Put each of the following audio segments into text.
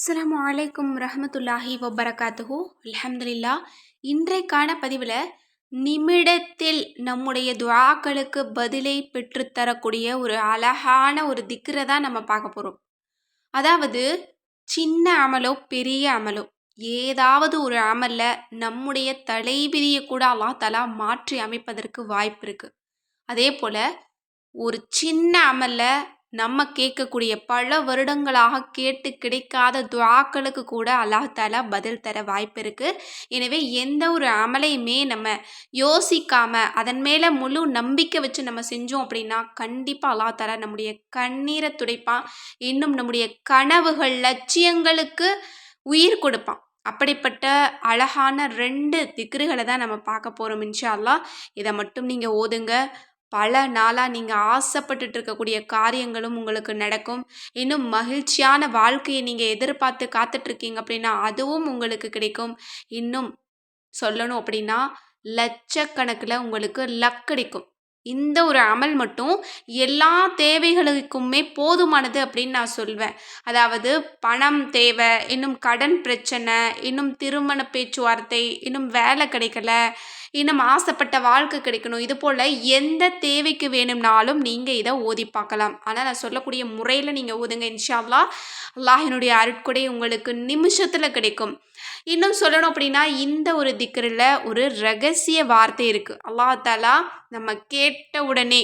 அஸ்லாம் அலைக்கும் ரஹமத்துல்லாஹி வபரகாத்துஹு. அலமதுல்லா இன்றைக்கான பதிவில் நிமிடத்தில் நம்முடைய துவாக்களுக்கு பதிலை பெற்றுத்தரக்கூடிய ஒரு அழகான ஒரு திக்ரை தான் நம்ம பார்க்க போகிறோம் அதாவது சின்ன அமலோ பெரிய அமலோ ஏதாவது ஒரு அமல்ல நம்முடைய தலைவிதியை கூட அல்லா தலா மாற்றி அமைப்பதற்கு வாய்ப்பு இருக்குது அதே போல் ஒரு சின்ன அமலில் நம்ம கேட்கக்கூடிய பல வருடங்களாக கேட்டு கிடைக்காத துவாக்களுக்கு கூட அல்லாஹ் தாலா பதில் தர வாய்ப்பு இருக்குது எனவே எந்த ஒரு அமலையுமே நம்ம யோசிக்காம அதன் மேலே முழு நம்பிக்கை வச்சு நம்ம செஞ்சோம் அப்படின்னா கண்டிப்பாக அல்லாஹ் தாலா நம்முடைய கண்ணீரை துடைப்பான். இன்னும் நம்முடைய கனவுகள் லட்சியங்களுக்கு உயிர் கொடுப்பான். அப்படிப்பட்ட அழகான ரெண்டு திக்ருகளை தான் நம்ம பார்க்க போகிறோம் இன்ஷா அல்லா இதை மட்டும் நீங்கள் ஓதுங்க. பல நாளாக நீங்கள் ஆசைப்பட்டுட்டு இருக்கக்கூடிய காரியங்களும் உங்களுக்கு நடக்கும். இன்னும் மகிழ்ச்சியான வாழ்க்கையை நீங்கள் எதிர்பார்த்து காத்துட்ருக்கீங்க அப்படின்னா அதுவும் உங்களுக்கு கிடைக்கும். இன்னும் சொல்லணும் அப்படின்னா லட்சக்கணக்கில் உங்களுக்கு லக் கிடைக்கும். இந்த ஒரு அமல் மட்டும் எல்லா தேவைகளுக்குமே போதுமானது அப்படின்னு நான் சொல்வேன். அதாவது பணம் தேவை இன்னும் கடன் பிரச்சனை இன்னும் திருமண பேச்சுவார்த்தை இன்னும் வேலை கிடைக்கல இன்னும் ஆசைப்பட்ட வாழ்க்கை கிடைக்கணும். இது போல் எந்த தேவைக்கு வேணும்னாலும் நீங்கள் இதை ஓதி பார்க்கலாம். ஆனால் நான் சொல்லக்கூடிய முறையில் நீங்கள் ஓதுங்க. இன்ஷால்லா அல்லாஹினுடைய அருட்கொடை உங்களுக்கு நிமிஷத்தில் கிடைக்கும். இன்னும் சொல்லணும் அப்படின்னா இந்த ஒரு திக்கரில் ஒரு ரகசிய வார்த்தை இருக்குது அல்லாஹ் தாலா நம்ம கேட்ட உடனே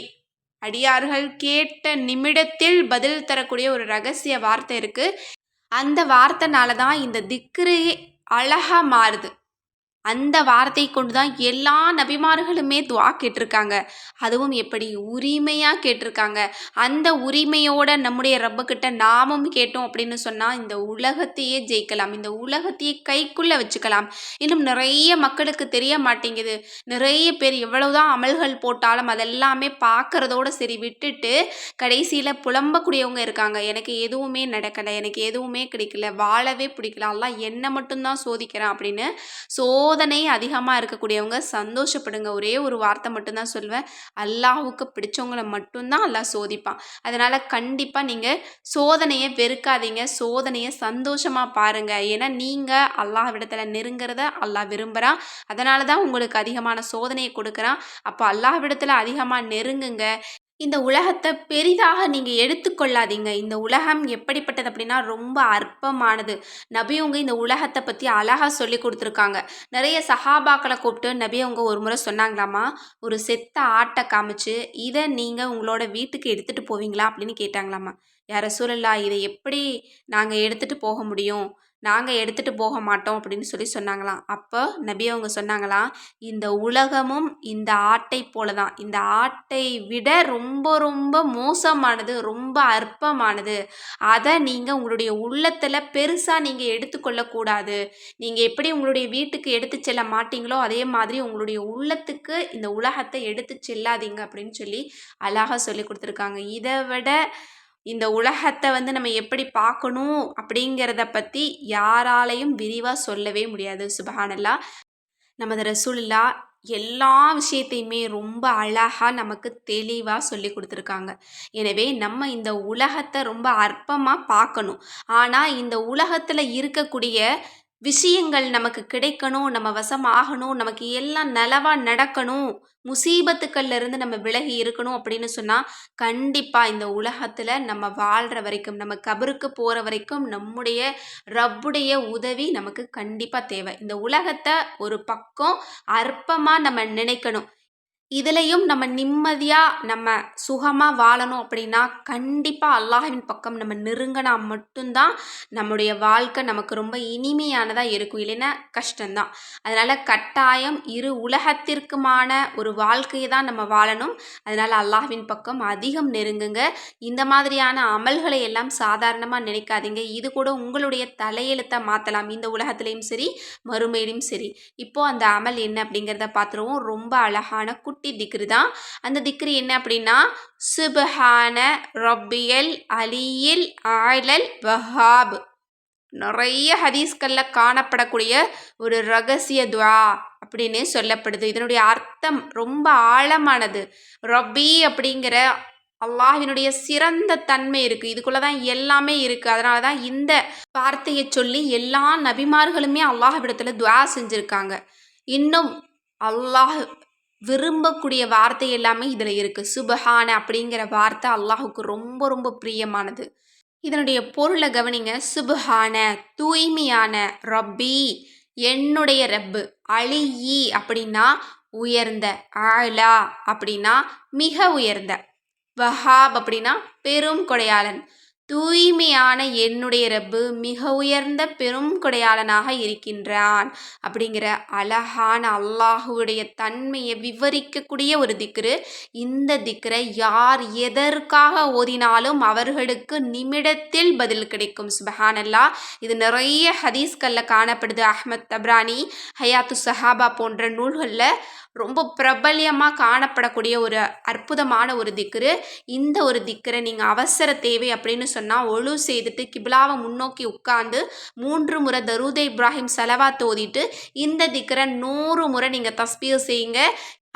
அடியார்கள் கேட்ட நிமிடத்தில் பதில் தரக்கூடிய ஒரு ரகசிய வார்த்தை இருக்குது அந்த வார்த்தைனால தான் இந்த திக்ரு அழகாக மாறுது. அந்த வார்த்தை கொண்டு தான் எல்லா நபிமார்களுமே துவா கேட்டிருக்காங்க. அதுவும் எப்படி? உரிமையாக கேட்டிருக்காங்க. அந்த உரிமையோட நம்முடைய ரப்பக்கிட்ட நாமும் கேட்டோம் அப்படின்னு சொன்னால் இந்த உலகத்தையே ஜெயிக்கலாம். இந்த உலகத்தையே கைக்குள்ளே வச்சுக்கலாம். இன்னும் நிறைய மக்களுக்கு தெரிய மாட்டேங்குது. நிறைய பேர் எவ்வளவுதான் அமல்கள் போட்டாலும் அதெல்லாமே பார்க்குறதோட சரி விட்டுட்டு கடைசியில் புலம்பக்கூடியவங்க இருக்காங்க. எனக்கு எதுவுமே நடக்கலை. எனக்கு எதுவுமே கிடைக்கல. வாழவே பிடிக்கல. எல்லாம் என்னை மட்டும்தான் சோதிக்கிறேன் அப்படின்னு சோ சோதனை அதிகமாக இருக்கக்கூடியவங்க சந்தோஷப்படுங்க. ஒரே ஒரு வார்த்தை மட்டும்தான் சொல்லுவேன். அல்லாஹுக்கு பிடிச்சவங்கள மட்டும்தான் அல்லாஹ் சோதிப்பான். அதனால் கண்டிப்பாக நீங்கள் சோதனையை வெறுக்காதீங்க. சோதனையை சந்தோஷமாக பாருங்கள் ஏன்னா நீங்கள் அல்லாஹ் விடத்தில் நெருங்கிறத அல்லாஹ் விரும்புகிறான் அதனால தான் உங்களுக்கு அதிகமான சோதனையை கொடுக்குறான். அப்போ அல்லாஹ் விடத்தில் அதிகமாக நெருங்குங்க. இந்த உலகத்தை பெரிதாக நீங்கள் எடுத்துக்கொள்ளாதீங்க. இந்த உலகம் எப்படிப்பட்டது அப்படின்னா ரொம்ப அற்பமானது. நபியவங்க இந்த உலகத்தை பற்றி அழகாக சொல்லி கொடுத்துருக்காங்க. நிறைய சஹாபாக்களை கூப்பிட்டு நபியவங்க ஒரு முறை சொன்னாங்களாமா ஒரு செத்த ஆட்டை காமிச்சு இதை நீங்கள் உங்களோட வீட்டுக்கு எடுத்துகிட்டு போவீங்களா? அப்படின்னு கேட்டாங்களாமா யார சூழல்லா இதை எப்படி நாங்கள் எடுத்துகிட்டு போக முடியும்? நாங்கள் எடுத்துகிட்டு போக மாட்டோம் அப்படின்னு சொல்லி சொன்னாங்களாம். அப்போ நபி அவங்க சொன்னாங்களாம் இந்த உலகமும் இந்த ஆட்டை போல தான் இந்த ஆட்டை விட ரொம்ப ரொம்ப மோசமானது ரொம்ப அற்பமானது. அதை நீங்கள் உங்களுடைய உள்ளத்தில் பெருசாக நீங்கள் எடுத்துக்கொள்ளக்கூடாது நீங்கள் எப்படி உங்களுடைய வீட்டுக்கு எடுத்து செல்ல மாட்டீங்களோ அதே மாதிரி உங்களுடைய உள்ளத்துக்கு இந்த உலகத்தை எடுத்து செல்லாதீங்க அப்படின்னு சொல்லி அழகாக சொல்லி கொடுத்துருக்காங்க. இதை விட இந்த உலகத்தை வந்து நம்ம எப்படி பார்க்கணும் அப்படிங்கிறத பற்றி யாராலையும் விரிவாக சொல்லவே முடியாது. சுபஹானல்லா நமது ரசூல்லா எல்லா விஷயத்தையுமே ரொம்ப அழகாக நமக்கு தெளிவாக சொல்லி கொடுத்துருக்காங்க. எனவே நம்ம இந்த உலகத்தை ரொம்ப அற்பமாக பார்க்கணும். ஆனால் இந்த உலகத்தில் இருக்கக்கூடிய விஷயங்கள் நமக்கு கிடைக்கணும் நம்ம வசம் ஆகணும் நமக்கு எல்லாம் நலவாக நடக்கணும் முசீபத்துக்கள்ல இருந்து நம்ம விலகி இருக்கணும் அப்படின்னு சொன்னால் கண்டிப்பாக இந்த உலகத்தில் நம்ம வாழ்கிற வரைக்கும் நம்ம கபருக்கு போகிற வரைக்கும் நம்முடைய ரப்புடைய உதவி நமக்கு கண்டிப்பாக தேவை. இந்த உலகத்தை ஒரு பக்கம் அற்பமாக நம்ம நினைக்கணும். இதுலேயும் நம்ம நிம்மதியாக நம்ம சுகமாக வாழணும் அப்படின்னா கண்டிப்பாக அல்லாஹின் பக்கம் நம்ம நெருங்கினா மட்டும்தான் நம்முடைய வாழ்க்கை நமக்கு ரொம்ப இனிமையானதாக இருக்கும். இல்லைன்னா கஷ்டம்தான். அதனால் கட்டாயம் இரு உலகத்திற்குமான ஒரு வாழ்க்கையை தான் நம்ம வாழணும். அதனால் அல்லாஹின் பக்கம் அதிகம் நெருங்குங்க. இந்த மாதிரியான அமல்களை எல்லாம் சாதாரணமாக நினைக்காதீங்க. இது கூட உங்களுடைய தலையெழுத்தை மாற்றலாம் இந்த உலகத்துலேயும் சரி மறுமையிலும் சரி. இப்போது அந்த அமல் என்ன அப்படிங்கிறத பார்த்துருவோம் ரொம்ப அழகான குட்டி குட்டி திக்ரு தான் அந்த திக்ரு என்ன அப்படின்னா சுபஹான ரப்பியல் அலியில் ஆழல் வஹாப். நிறைய ஹதீஸ்களில் காணப்படக்கூடிய ஒரு ரகசிய துவா அப்படின்னு சொல்லப்படுது. இதனுடைய அர்த்தம் ரொம்ப ஆழமானது. ரொபி அப்படிங்கிற அல்லாஹினுடைய சிறந்த தன்மை இருக்குது இதுக்குள்ளே தான் எல்லாமே இருக்குது அதனால தான் இந்த வார்த்தையை சொல்லி எல்லா நபிமார்களுமே அல்லாஹ்விடத்தில் துவா செஞ்சுருக்காங்க. இன்னும் அல்லாஹ் விரும்பக்கூடிய வார்த்தை எல்லாமே இதில் இருக்குது சுபஹான அப்படிங்கிற வார்த்தை அல்லாஹுக்கு ரொம்ப ரொம்ப பிரியமானது. இதனுடைய பொருளை கவனிங்க. சுபஹான தூய்மையான ரப்பி என்னுடைய ரப்பு அழியி அப்படின்னா உயர்ந்த ஆலா அப்படின்னா மிக உயர்ந்த. வஹாப் அப்படின்னா பெரும் கொடையாளன். தூய்மையான என்னுடைய ரப்பு மிக உயர்ந்த பெரும் கொடையாளனாக இருக்கின்றான். அப்படிங்கிற அழகான அல்லாஹுடைய தன்மையை விவரிக்கக்கூடிய ஒரு திக்ரு. இந்த திக்ரை யார் எதற்காக ஓதினாலும் அவர்களுக்கு நிமிடத்தில் பதில் கிடைக்கும். சுபஹானல்லா இது நிறைய ஹதீஸ்களில் காணப்படுது. அஹ்மத் தப்ரானி ஹயாத்து சஹாபா போன்ற நூல்களில் ரொம்ப பிரபல்யமாக காணப்படக்கூடிய ஒரு அற்புதமான ஒரு திக்ரு. இந்த ஒரு திக்கரை நீங்கள் அவசர தேவை அப்படின்னு சொன்னால் ஒழு செய்துட்டு கிபிலாவை முன்னோக்கி உட்காந்து மூன்று முறை தருத இப்ராஹிம் செலவா தோதிட்டு இந்த திக்கரை நூறு முறை நீங்கள் தஸ்பீர் செய்யுங்க.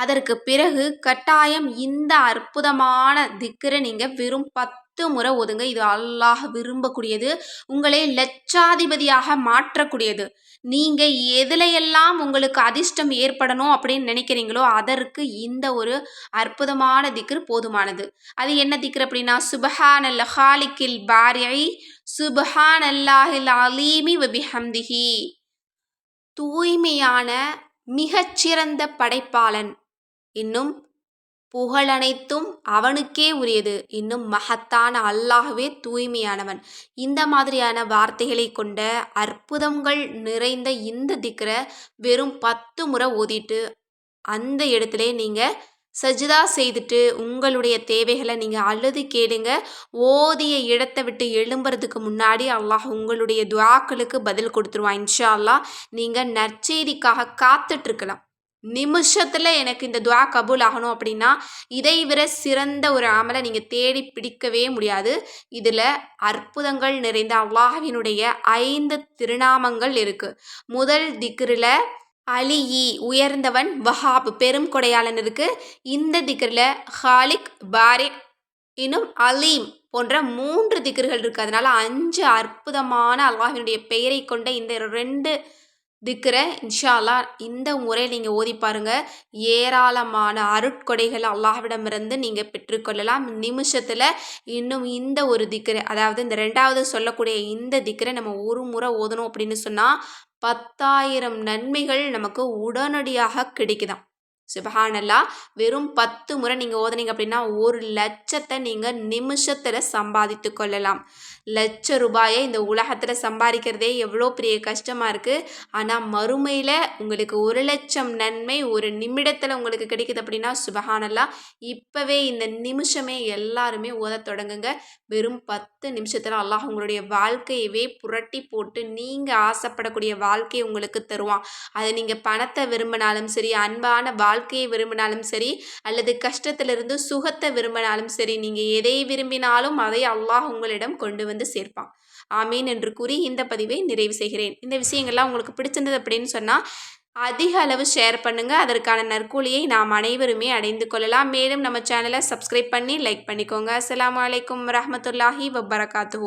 அதற்கு பிறகு கட்டாயம் இந்த அற்புதமான திக்கரை நீங்கள் வெறும் பத்து முறை ஒதுங்க. இது அல்லாஹ் விரும்பக்கூடியது. உங்களை லட்சாதிபதியாக மாற்றக்கூடியது. நீங்கள் எதுலையெல்லாம் உங்களுக்கு அதிர்ஷ்டம் ஏற்படணும் அப்படின்னு நினைக்கிறீங்களோ அதற்கு இந்த ஒரு அற்புதமான திக்ரு போதுமானது. அது என்ன திக்ரு அப்படின்னா சுபஹான் அல்ல ஹாலிக்கில் பாரியை சுபஹான் அல்லாஹில் அலீமி வபிஹம்திஹி தூய்மையான மிகச்சிறந்த படைப்பாளன். இன்னும் புகழனைத்தும் அவனுக்கே உரியது. இன்னும் மகத்தான அல்லாஹ்வே தூய்மையானவன். இந்த மாதிரியான வார்த்தைகளை கொண்ட அற்புதங்கள் நிறைந்த இந்த திக்கரை வெறும் பத்து முறை ஓதிட்டு அந்த இடத்துல நீங்கள் சஜிதா செய்துட்டு உங்களுடைய தேவைகளை நீங்கள் அழுது கேளுங்க. ஓதிய இடத்தை விட்டு எழும்புறதுக்கு முன்னாடி அல்லாஹ் உங்களுடைய துவாக்களுக்கு பதில் கொடுத்துருவான். இன்ஷா அல்லாஹ் நீங்கள் நற்செய்திக்காக காத்துட்ருக்கலாம் நிமிஷத்தில் எனக்கு இந்த துவா கபூல் ஆகணும் அப்படின்னா இதை விட சிறந்த ஒரு அமலை நீங்கள் தேடி பிடிக்கவே முடியாது. இதில் அற்புதங்கள் நிறைந்த அல்லாஹினுடைய ஐந்து திருநாமங்கள் இருக்குது முதல் திக்ரில் அலியி உயர்ந்தவன் வஹாப் பெரும் கொடையாளன் இருக்குது இந்த திக்ரில் ஹாலிக் பாரிக் இன்னும் அலீம் போன்ற மூன்று திக்ர்கள் இருக்குது அதனால் அஞ்சு அற்புதமான அல்லாஹினுடைய பெயரை கொண்ட இந்த ரெண்டு திக்கரை இன்ஷால்லா இந்த முறை நீங்கள் ஓதி பாருங்கள் ஏராளமான அருட்கொடைகள் அல்லாஹ்விடமிருந்து நீங்கள் பெற்றுக்கொள்ளலாம். நிமிஷத்தில் இன்னும் இந்த ஒரு திக்கரை அதாவது இந்த ரெண்டாவது சொல்லக்கூடிய இந்த திக்கரை நம்ம ஒரு முறை ஓதணும் அப்படின்னு சொன்னால் பத்தாயிரம் நன்மைகள் நமக்கு உடனடியாக கிடைக்குதாம் சுபஹானல்லா. வெறும் பத்து முறை நீங்கள் ஓதுனீங்க அப்படின்னா ஒரு லட்சத்தை நீங்கள் நிமிஷத்தில் சம்பாதித்து கொள்ளலாம். லட்ச ரூபாயை இந்த உலகத்தில் சம்பாதிக்கிறதே எவ்வளோ பெரிய கஷ்டமாக இருக்குது ஆனால் மறுமையில் உங்களுக்கு ஒரு லட்சம் நன்மை ஒரு நிமிடத்தில் உங்களுக்கு கிடைக்குது அப்படின்னா சுபஹானல்லா. இப்போவே இந்த நிமிஷமே எல்லாருமே ஓத தொடங்குங்க. வெறும் பத்து நிமிஷத்தில் அல்லாஹ் உங்களுடைய வாழ்க்கையவே புரட்டி போட்டு நீங்கள் ஆசைப்படக்கூடிய வாழ்க்கையை உங்களுக்கு தருவான். அதை நீங்கள் பணத்தை விரும்பினாலும் சரி அன்பான வாழ்க்கை வாழ்க்கையை விரும்பினாலும் சரி அல்லது கஷ்டத்திலிருந்து சுகத்தை விரும்பினாலும் சரி நீங்கள் எதை விரும்பினாலும் அதை அல்லாஹ் உங்களிடம் கொண்டு வந்து சேர்ப்பான். ஆமீன் என்று கூறி இந்த பதிவை நிறைவு செய்கிறேன். இந்த விஷயங்கள்லாம் உங்களுக்கு பிடிச்சிருந்தது அப்படின்னு சொன்னால் அதிக அளவு ஷேர் பண்ணுங்கள் அதற்கான நற்கூலியை நாம் அனைவருமே அடைந்து கொள்ளலாம். மேலும் நம்ம சேனலை சப்ஸ்கிரைப் பண்ணி லைக் பண்ணிக்கோங்க. அஸ்லாம் வலைக்கம் வரமத்துல்லாஹி வபரகாத்து